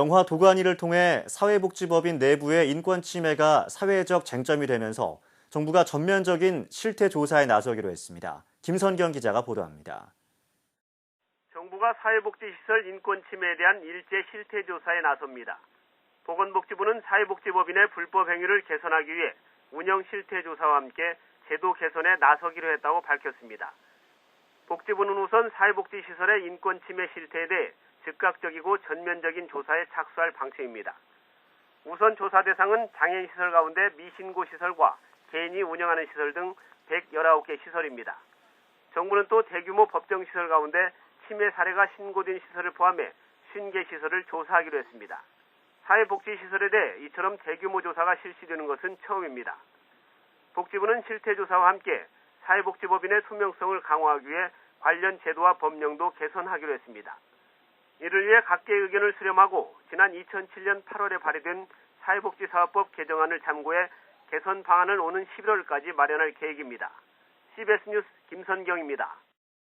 영화 도가니를 통해 사회복지법인 내부의 인권 침해가 사회적 쟁점이 되면서 정부가 전면적인 실태 조사에 나서기로 했습니다. 김선경 기자가 보도합니다. 정부가 사회복지시설 인권 침해에 대한 일제 실태 조사에 나섭니다. 보건복지부는 사회복지법인의 불법 행위를 개선하기 위해 운영 실태 조사와 함께 제도 개선에 나서기로 했다고 밝혔습니다. 복지부는 우선 사회복지시설의 인권 침해 실태에 대해 즉각적이고 전면적인 조사에 착수할 방침입니다. 우선 조사 대상은 장애인 시설 가운데 미신고 시설과 개인이 운영하는 시설 등 119개 시설입니다. 정부는 또 대규모 법정 시설 가운데 침해 사례가 신고된 시설을 포함해 50개 시설을 조사하기로 했습니다. 사회복지시설에 대해 이처럼 대규모 조사가 실시되는 것은 처음입니다. 복지부는 실태조사와 함께 사회복지법인의 투명성을 강화하기 위해 관련 제도와 법령도 개선하기로 했습니다. 이를 위해 각계의 의견을 수렴하고 지난 2007년 8월에 발의된 사회복지사업법 개정안을 참고해 개선 방안을 오는 11월까지 마련할 계획입니다. CBS 뉴스 김선경입니다.